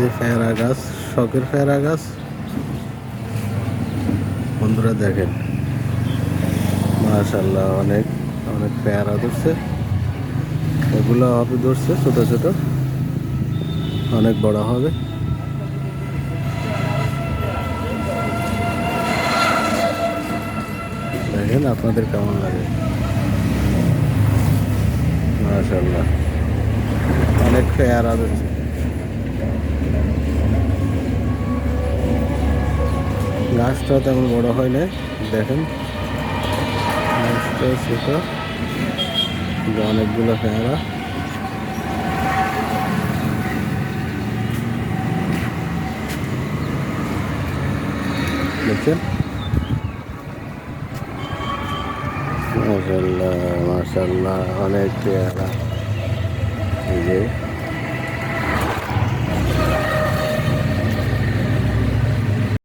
যে পেয়ারা গাছ, শখের পেয়ারা গাছ। বন্ধুরা দেখেন মাশাল্লাহ অনেক অনেক পেয়ারা ধরছে। এগুলো হবে ধরছে ছোট ছোট। অনেক বড় হবে। দেখেন আপনাদের কেমন লাগে? মাশাল্লাহ অনেক পেয়ারা ধরছে। গাছটা তেমন বড় হয় না দেখেন। গাছটা ছোট অনেকগুলো পেয়ারা। দেখছেন? মাশাল্লাহ মাশাল্লাহ অনেক পেয়ারা। এই যে